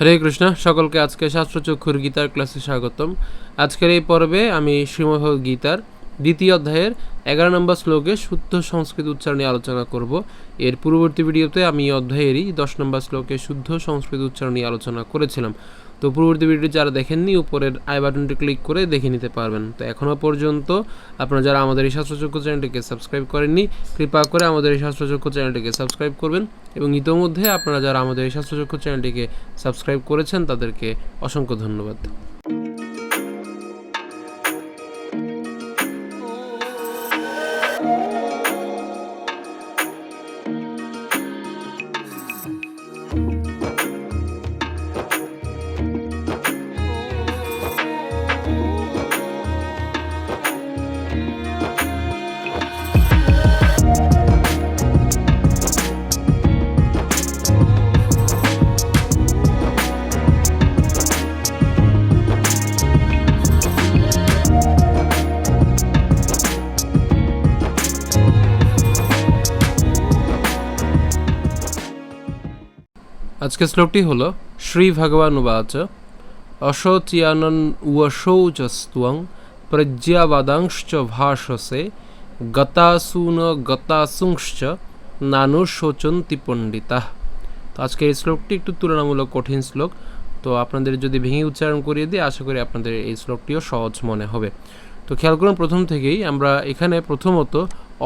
হরে কৃষ্ণ, সকলকে আজকে শাস্ত্রচক্ষুর গীতার ক্লাসে স্বাগতম। আজকের এই পর্বে আমি শ্রীমহ গীতার দ্বিতীয় অধ্যায়ের এগারো নম্বর শ্লোকে শুদ্ধ সংস্কৃত উচ্চারণ আলোচনা করব। এর পূর্ববর্তী ভিডিওতে আমি অধ্যায়েরই দশ নম্বর শ্লোকে শুদ্ধ সংস্কৃত উচ্চারণ নিয়ে আলোচনা করেছিলাম। তো পূর্ববর্তী ভিডিও যারা দেখেননি, উপরের আই বাটনটি ক্লিক করে দেখে নিতে পারবেন। তো এখনও পর্যন্ত আপনারা যারা আমাদের এই স্বাস্থ্যযোগ্য চ্যানেলটিকে সাবস্ক্রাইব করেননি, কৃপা করে আমাদের এই স্বাস্থ্যযোগ্য চ্যানেলটিকে সাবস্ক্রাইব করবেন এবং ইতোমধ্যে আপনারা যারা আমাদের এই স্বাস্থ্যযোগ্য চ্যানেলটিকে সাবস্ক্রাইব করেছেন, তাদেরকে অসংখ্য ধন্যবাদ। আজকের শ্লোকটি হল, শ্রী ভগবান উবাচ অশোচিয়ানন উয়শৌচস্ত্বং প্রজ্ঞাবাদাংশ্চ ভাষসে, গতাসুন গতাসুংশ্চ, নানু শোচন্তি পণ্ডিতা। তো আজকে এই শ্লোকটি একটু তুলনামূলক কঠিন শ্লোক, তো আপনাদের যদি ভেঙে উচ্চারণ করিয়ে দিই, আশা করি আপনাদের এই শ্লোকটিও সহজ মনে হবে। তো খেয়াল করুন, প্রথম থেকেই আমরা এখানে প্রথমত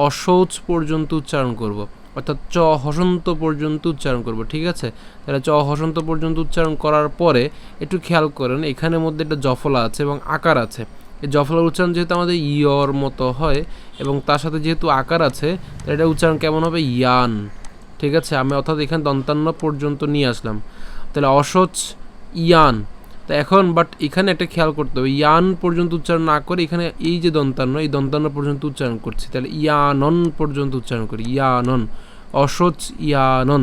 অশৌচ পর্যন্ত উচ্চারণ করব। অর্থাৎ চ হসন্ত পর্যন্ত উচ্চারণ করব, ঠিক আছে? তাহলে চ হসন্ত পর্যন্ত উচ্চারণ করার পরে একটু খেয়াল করেন, এখানের মধ্যে একটা জফলা আছে এবং আকার আছে। এই জফলার উচ্চারণ যেহেতু আমাদের ইয়র মতো হয় এবং তার সাথে যেহেতু আকার আছে, তাহলে এটা উচ্চারণ কেমন হবে? ইয়ান, ঠিক আছে? আমি অর্থাৎ এখানে দন্তান্ন পর্যন্ত নিয়ে আসলাম। তাহলে অসচ ইয়ান তা এখন বাট এখানে একটা খেয়াল করতে হবে। ইয়ান পর্যন্ত উচ্চারণ না করে এখানে এই যে দন্তান্ন, এই দন্তান্ন পর্যন্ত উচ্চারণ করছি। তাহলে ইয়ানন পর্যন্ত উচ্চারণ করি। ইয়ানন, অসচ ইয়ানন।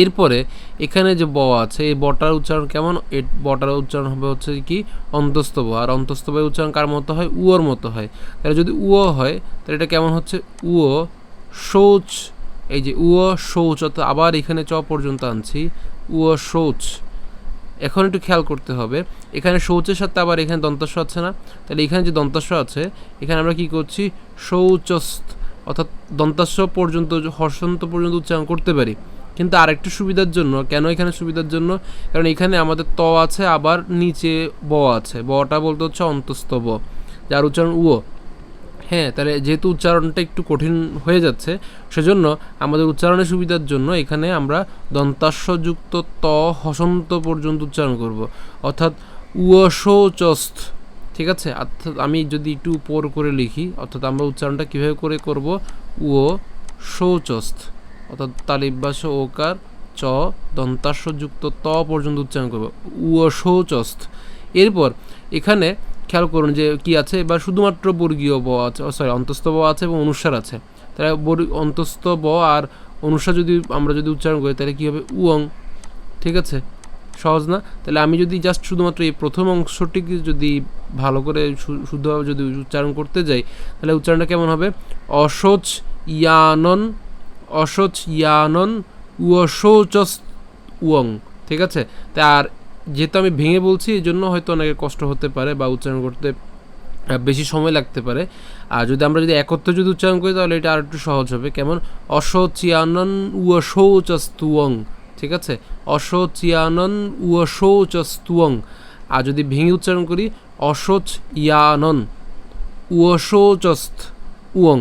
এরপরে এখানে যে ব আছে, এই বটার উচ্চারণ কেমন? বটার উচ্চারণ হবে হচ্ছে কি? অন্তস্থ ব। আর অন্তস্থ ব উচ্চারণ কার মতো হয়? উয়োর মতো হয়। তাহলে যদি উয় হয়, তাহলে এটা কেমন হচ্ছে? উয় শৌচ। এই যে উয় শৌচ, অর্থাৎ আবার এখানে চ পর্যন্ত আনছি। উয় শৌচ। এখন একটু খেয়াল করতে হবে। এখানে শৌচের সাথে আবার এখানে দন্তস্ব আছে না? তাহলে এখানে যে দন্তস্ব আছে, এখানে আমরা কি করছি? শৌচস্ত অর্থাৎ দন্তাস্ব পর্যন্ত, হর্ষন্ত পর্যন্ত উচ্চারণ করতে পারি। কিন্তু আরেকটু সুবিধার জন্য, কেন এখানে সুবিধার জন্য? কারণ এখানে আমাদের ত আছে, আবার নিচে ব আছে। বটা বলতে হচ্ছে অন্তস্থ ব, যার উচ্চারণ উও হ্যাঁ তাহলে যেহেতু উচ্চারণটা একটু কঠিন হয়ে যাচ্ছে, সেজন্য আমাদের উচ্চারণের সুবিধার জন্য এখানে আমরা দন্তাস্যযুক্ত ত হসন্ত পর্যন্ত উচ্চারণ করব। অর্থাৎ উয়সোচস্থ, ঠিক আছে? অর্থাৎ আমি যদি একটু উপর করে লিখি, অর্থাৎ আমরা উচ্চারণটা কীভাবে করে করব? ও শৌচস্থ অর্থাৎ তালিবাস ওকার চ দন্তাস্যযুক্ত ত পর্যন্ত উচ্চারণ করব। ও শৌচস্থ এরপর এখানে খেয়াল করুন যে কি আছে, এবার শুধুমাত্র বর্গীয় ব আছে সরি অন্তস্থ ব আছে এবং অনুসার আছে। তাহলে অন্তস্থ ব আর অনুসার যদি আমরা যদি উচ্চারণ করি, তাহলে কী হবে? উয়ং। ঠিক আছে? সহজ না? তাহলে আমি যদি জাস্ট শুধুমাত্র এই প্রথম অংশটিকে যদি ভালো করে শুদ্ধভাবে যদি উচ্চারণ করতে যাই, তাহলে উচ্চারণটা কেমন হবে? অসোচ ইয়ানন অসোচ ইয়ানন উয়সোচস উয়ং। ঠিক আছে? তা আর যেহেতু আমি ভেঙে বলছি এই জন্য হয়তো অনেকে কষ্ট হতে পারে বা উচ্চারণ করতে বেশি সময় লাগতে পারে। আর যদি আমরা যদি একত্রে যদি উচ্চারণ করি, তাহলে এটা আর একটু সহজ হবে। কেমন? অশোচিয়ানন উয়সৌচস্তুয়ং, ঠিক আছে? অশোচিয়ানন উয়সৌচস্তুয়ং। আর যদি ভেঙে উচ্চারণ করি অশোচ ইয়ানন উয়সৌচস্ত উয়ং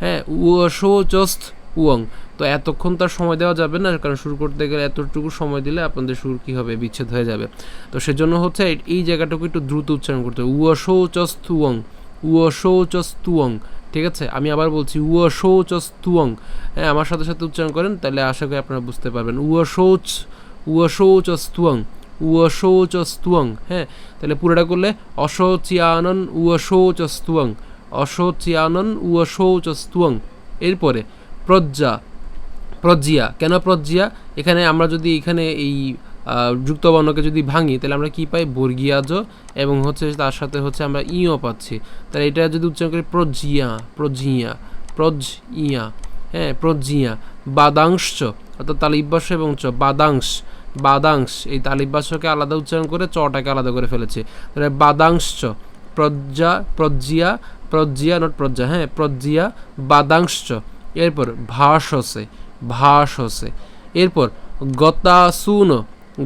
হ্যাঁ উয়সৌচস্ত উয়ং তো এতক্ষণ তার সময় দেওয়া যাবে না, কারণ শুরু করতে গেলে এতটুকু সময় দিলে আপনাদের সুর কী হবে, বিচ্ছেদ হয়ে যাবে। তো সেজন্য হচ্ছে এই জায়গাটুকু একটু দ্রুত উচ্চারণ করতে হবে। উয়সৌচস্তুয়ং উয়সৌচস্তুয়ং, ঠিক আছে? আমি আবার বলছি, উয়সৌচস্তুয়ং। হ্যাঁ আমার সাথে সাথে উচ্চারণ করেন, তাহলে আশা করি আপনারা বুঝতে পারবেন। উয়সৌচ, উয়সৌচস্তুয়ং উয়সৌচস্তুয়ং হ্যাঁ? তাহলে পুরোটা করলে অশোচিয়ানন উয়সৌচস্তুয়ং অশোচিয়ানন উয়সৌচস্তুয়ং। এরপরে প্রজ্ঞা প্রজ্জিয়া। কেন প্রজ্জিয়া? এখানে আমরা যদি এখানে এই যুক্তবর্ণকে যদি ভাঙি, তাহলে আমরা কি পাই? বর্গিয়াজ এবং হচ্ছে তার সাথে হচ্ছে আমরা ইও পাচ্ছি। তাহলে এটা যদি উচ্চারণ করি প্রজ্জিয়া প্রজ্জিয়া প্রজ ইয়া হ্যাঁ প্রজ্জিয়া। বাদাংশ অর্থাৎ তাহলে এবং চ, বাদাংশ বাদাংশ। এই তালিবাসকে আলাদা উচ্চারণ করে চটাকে আলাদা করে ফেলেছে। তাহলে বাদাংশ প্রজ্জা, প্রজ্জিয়া প্রজ্জিয়া নট প্রজ্জা হ্যাঁ প্রজ্জিয়া বাদাংশ এরপর ভাষসে। ভাষসে। এরপর, গতাসুন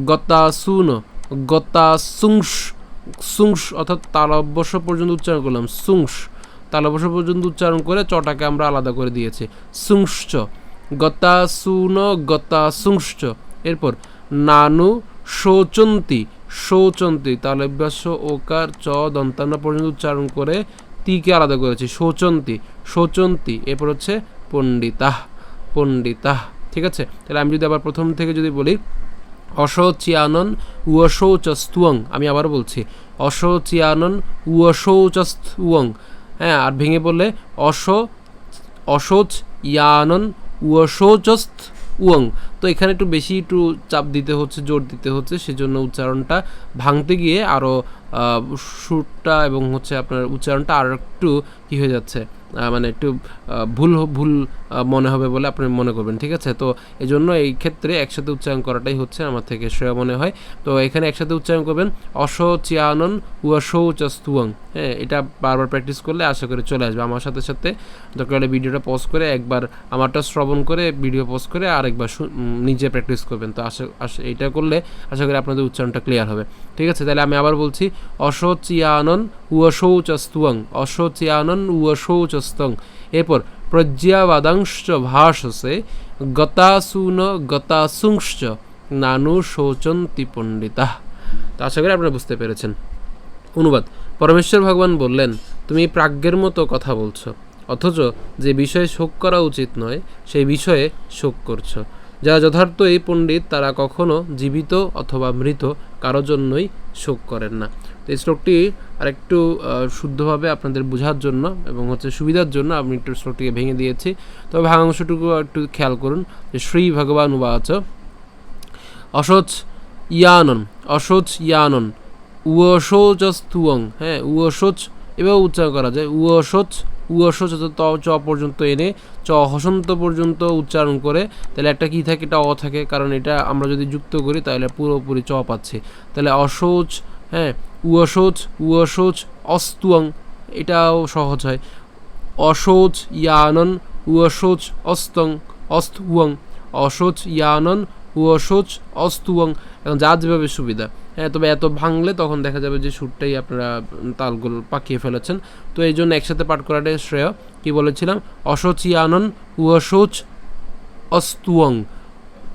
গতাসুন, গতাসুংস, সুংস অর্থাৎ তালব্যস পর্যন্ত উচ্চারণ করলাম, সুংস। তালব্যস পর্যন্ত উচ্চারণ করে চটাকে আমরা আলাদা করে দিয়েছি, সুংশ্চ। গতাসুন, গতাসুংশ্চ। এরপর, নানু, শোচন্তি শোচন্তি, তালব্যাস, ওকার, চ, দন্তান্ন পর্যন্ত উচ্চারণ করে তিকে আলাদা করেছি, শোচন্তি শোচন্তি। এরপর হচ্ছে পণ্ডিতাহ পণ্ডিতাহ ঠিক আছে? তাহলে আমি যদি আবার প্রথম থেকে যদি বলি অশোচিয়ানন উয়শৌচস্তুয়ং আমি আবার বলছি অশোচিয়ানন উয়শৌচস্তুয়ং হ্যাঁ আর ভেঙে বললে অশ অশোচ ইয়ানন উয়শৌচস্ত উয়ং তো এখানে একটু বেশি একটু চাপ দিতে হচ্ছে, জোর দিতে হচ্ছে, সেজন্য উচ্চারণটা ভাঙতে গিয়ে আরও সুরটা এবং হচ্ছে আপনার উচ্চারণটা আরও একটু কী হয়ে যাচ্ছে? মানে একটু ভুল ভুল মনে হবে বলে আপনি মনে করবেন, ঠিক আছে? তো এই জন্য এই ক্ষেত্রে একসাথে উচ্চারণ করাটাই হচ্ছে আমার থেকে শ্রেয় মনে হয়। তো এখানে একসাথে উচ্চারণ করবেন অশ চিয়ানন উয়াশৌ চস্তুয়ং হ্যাঁ এটা বারবার প্র্যাকটিস করলে আশা করি চলে আসবে। আমার সাথে সাথে দরকার হলে ভিডিওটা পজ করে একবার আমারটা শ্রবণ করে ভিডিও পজ করে আরেকবার শু- নিজে প্র্যাকটিস করবেন। তো আশা আশা, এইটা করলে আশা করি আপনাদের উচ্চারণটা ক্লিয়ার হবে। ঠিক আছে? তাহলে আমি আবার বলছি অশোচিয়ানন উয়শৌচস্তুয়ং অশোচিয়ানন উয়শৌচস্তং এরপর প্রজ্ঞাবাদাংশ ভাষসে গতাসুন গতাসুংশ্চ নানু শোচন্তি পণ্ডিতা। তো আশা করি আপনারা বুঝতে পেরেছেন। অনুবাদ, পরমেশ্বর ভগবান বললেন, তুমি প্রাজ্ঞের মতো কথা বলছো, অথচ যে বিষয়ে শোক করা উচিত নয়, সেই বিষয়ে শোক করছ। যারা যথার্থ এই পণ্ডিত, তারা কখনো জীবিত অথবা মৃত কারও জন্যই শোক করেন না। তো এই শ্লোকটি আরেকটু শুদ্ধভাবে আপনাদের বোঝার জন্য এবং হচ্ছে সুবিধার জন্য আমি একটু শ্লোকটিকে ভেঙে দিয়েছি। তবে ভাঙাংশটুকু একটু খেয়াল করুন যে শ্রী ভগবান উবাচ অসোচ ইয়ানন অসোচ ইয়ানন উয়শোচস্তুয়ং হ্যাঁ উয়শোচ এভাবে উচ্চারণ করা যায় উয়শোচ উয়শোচ ত চ পর্যন্ত এনে, চ হসন্ত পর্যন্ত উচ্চারণ করে, তাহলে একটা কী থাকে? এটা অ থাকে। কারণ এটা আমরা যদি যুক্ত করি, তাহলে পুরোপুরি চ পাচ্ছে। তাহলে অশোচ হ্যাঁ উয়শোচ উয়শোচ অস্তুয়ং, এটাও সহজ হয়। অশোচ ইয়ানন উয়শোচ অস্তং অস্তুয়ং অশোচ ইয়ানন উয়শোচ অস্তুয়ং। এখন যা যেভাবে সুবিধা। হ্যাঁ তবে এত ভাঙলে তখন দেখা যাবে যে সুরটাই আপনারা তালগুলো পাকিয়ে ফেলেছেন। তো এই জন্য একসাথে পাঠ করাটাই শ্রেয়। কি বলেছিলাম? অশোচিয়ানন উয়শোচ অস্তুয়ং।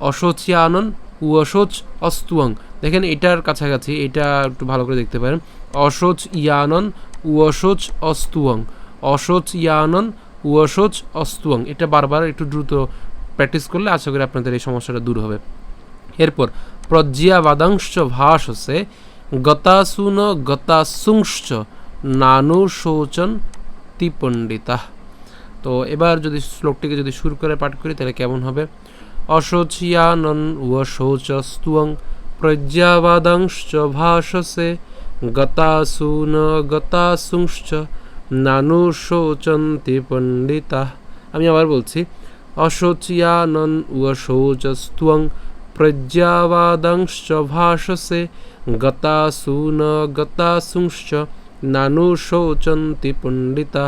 অশোচিয়ানন উয়শোচ অস্তুয়ং। দেখেন এটার কাছাকাছি, এটা একটু ভালো করে দেখতে পারেন। অশোচ ইয়ানন উয়শোচ অস্তুয়ং। অশোচ ইয়ানন উয়শোচ অস্তুয়ং। এটা বারবার একটু দ্রুত প্র্যাকটিস করলে আশা করি আপনাদের এই সমস্যাটা দূর হবে। এরপর প্রজ্ঞা বাদাংশ ভাষসে গতাসুন গতাসুংশ্চ নানু শোচন তিপণ্ডিতা। তো এবার যদি শ্লোকটিকে যদি শুরু করে পাঠ করি, তাহলে কেমন হবে? অশোচিয়ানন ও শৌচস্তুয়ং প্রজ্ঞাবাদাংশ্চ ভাষসে গতাসুন গতাসুংশ্চ নানু শোচন্তি পণ্ডিতা আমি আবার বলছি, অশোচিয়ানন ও শৌচস্তুয়ং প্রজ্ঞাবাদাংশ্চ ভাষসে গতাসুন গতাসুংশ্চ নানু শোচন্তি পণ্ডিতা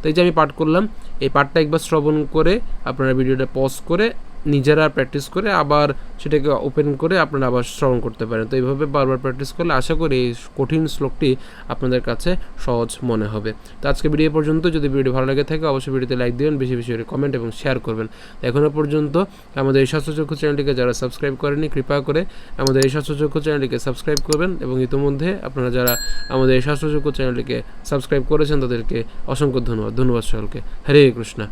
তো এই যে আমি পাঠ করলাম এই পাঠটা একবার শ্রবণ করে আপনারা ভিডিওটা পজ করে নিজেরা প্র্যাকটিস করে আবার সেটাকে ওপেন করে আপনারা আবার শ্রবণ করতে পারেন। তো এইভাবে বারবার প্র্যাকটিস করলে আশা করি এই কঠিন শ্লোকটি আপনাদের কাছে সহজ মনে হবে। তো আজকে ভিডিও পর্যন্ত। যদি ভিডিও ভালো লাগে থাকে অবশ্যই ভিডিওতে লাইক দিবেন, বেশি বেশি করে কমেন্ট এবং শেয়ার করবেন। এখনও পর্যন্ত আমাদের এই স্বাস্থ্যচক্ষু চ্যানেলটিকে যারা সাবস্ক্রাইব করেনি, কৃপা করে আমাদের এই স্বাস্থ্যচক্ষু চ্যানেলটিকে সাবস্ক্রাইব করবেন এবং ইতিমধ্যে আপনারা যারা আমাদের এই স্বাস্থ্যচক্ষু চ্যানেলটিকে সাবস্ক্রাইব করেছেন, তাদেরকে অসংখ্য ধন্যবাদ। ধন্যবাদ সকলকে। হরে কৃষ্ণা।